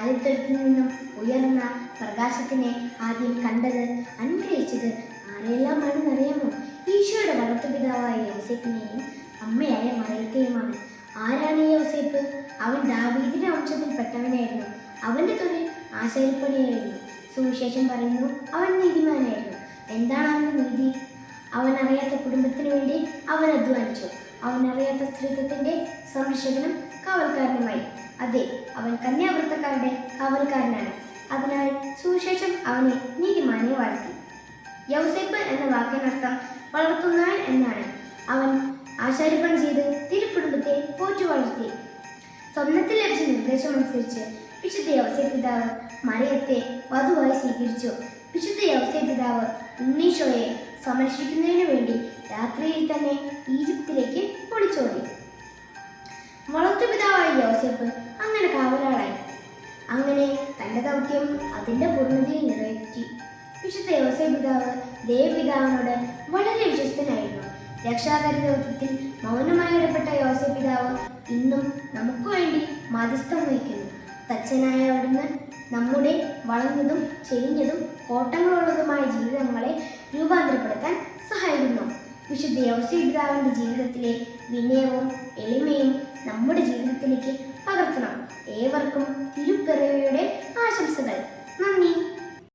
കാലിത്തൊഴുത്തിൽ നിന്നും ഉയർന്ന പ്രകാശത്തിനെ ആദ്യം കണ്ടത് അനുഗ്രഹിച്ചത് ആരെല്ലാമാണ് അറിയാമോ ഈശോയുടെ വളർത്തുപിതാവായ യോസേപ്പിനെയും അമ്മയായ മറിയത്തെയുമാണ്. ആരാണ് ഈ യോസേപ്പ് അവൻ ദാവീദിന്റെ വംശത്തിൽപ്പെട്ടവനായിരുന്നു. അവന്റെ തൊഴിൽ ആശയപ്പണിയായിരുന്നു സുവിശേഷം പറയുന്നു അവൻ നീതിമാനായിരുന്നു. എന്താണ് അവന്റെ നീതി? അവൻ അറിയാത്ത കുടുംബത്തിന് വേണ്ടി അവൻ അധ്വാനിച്ചു. അവൻ അറിയാത്ത സ്ത്രീത്വത്തിന്റെ സംരക്ഷകനും കാവൽക്കാരനുമായി. അതെ അവൻ കന്യാവൃത്തക്കാരുടെ കാവൽക്കാരനാണ്. അതിനാൽ സുവിശേഷം അവനെ നീതിമാനെ വാഴ്ത്തി യൗസേപ്പ് എന്ന വാക്കിനർത്ഥം വളർത്തുന്നവൻ എന്നാണ്. അവൻ ആശാരിപ്പണം ചെയ്ത് തിരുക്കുടുംബത്തെ പോറ്റു വളർത്തി സ്വപ്നത്തിൽ ലഭിച്ച നിർദ്ദേശമനുസരിച്ച് വിശുദ്ധ യവസേ പിതാവ് മറിയത്തെ വധുവായി സ്വീകരിച്ചു. വിശുദ്ധ യവസേ പിതാവ് ഉണ്ണീശോയെ സംരക്ഷിക്കുന്നതിനു വേണ്ടി രാത്രിയിൽ തന്നെ ഈജിപ്തിലേക്ക് ഒളിച്ചോടി വളർത്തുപിതാവായ അങ്ങനെ തന്റെ ദൗത്യം അതിന്റെ പൂർണതയിൽ നിറവേറ്റി. വിശുദ്ധ യോസെ പിതാവ് ദേവപിതാവിനോട് വളരെ വിശ്വസ്തനായിരുന്നു. രക്ഷാകാരി ദൗത്യത്തിൽ മൗനമായി ഇടപെട്ട യോസെ പിതാവ് ഇന്നും നമുക്ക് വേണ്ടി മധ്യസ്ഥം വഹിക്കുന്നു. തച്ചനായ അവിടുന്ന് നമ്മുടെ വളഞ്ഞതും ചെരിഞ്ഞതും കോട്ടങ്ങളുള്ളതുമായ ജീവിതങ്ങളെ രൂപാന്തരപ്പെടുത്താൻ സഹായിക്കുന്നു. വിശുദ്ധ യോസേപ്പ് പിതാവിന്റെ ജീവിതത്തിലെ വിനയവും എളിമയും നമ്മുടെ ജീവിതത്തിലേക്ക് പകർത്തണം. ഏവർക്കും തിരുപ്പിറവിയുടെ দেয়